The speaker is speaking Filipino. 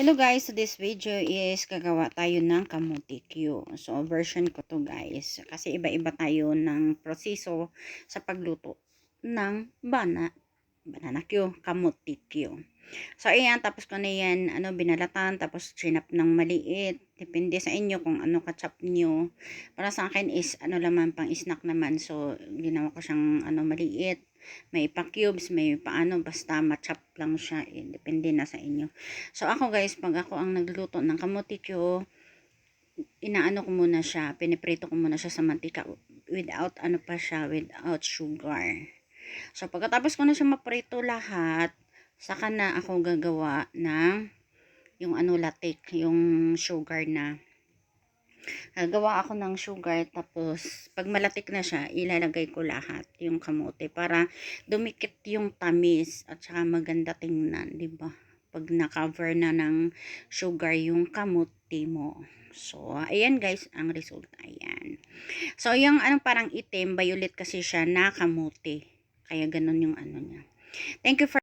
Hello guys, so this video is gagawa tayo ng kamuti Q. So version ko to guys. Kasi iba-iba tayo ng proseso sa pagluto ng bana, banana Q, kamuti Q. So ayan, tapos ko na yan, ano, binalatan, tapos chinap ng maliit. Depende sa inyo kung ano ka-chop nyo. Para sa akin is, ano naman, pang snack naman. So, ginawa ko siyang, ano, maliit. May pa-cubes, may paano, basta ma-chop lang siya. Eh, depende na sa inyo. So ako guys, pag ako ang nagluto ng kamuti Q, inaano ko muna siya, piniprito ko muna siya sa mantika without ano pa siya, without sugar. So pagkatapos ko na siya maprito lahat, saka na ako gagawa ng yung ano latik, yung sugar na. Gagawa ako ng sugar tapos pag malatik na siya, ilalagay ko lahat yung kamote para dumikit yung tamis at saka maganda tingnan, 'di ba? Pag na-cover na ng sugar yung kamote mo. So, ayan guys, ang result ayan. So, yung ano parang itim, violet kasi siya na kamote. Kaya ganun yung ano niya. Thank you for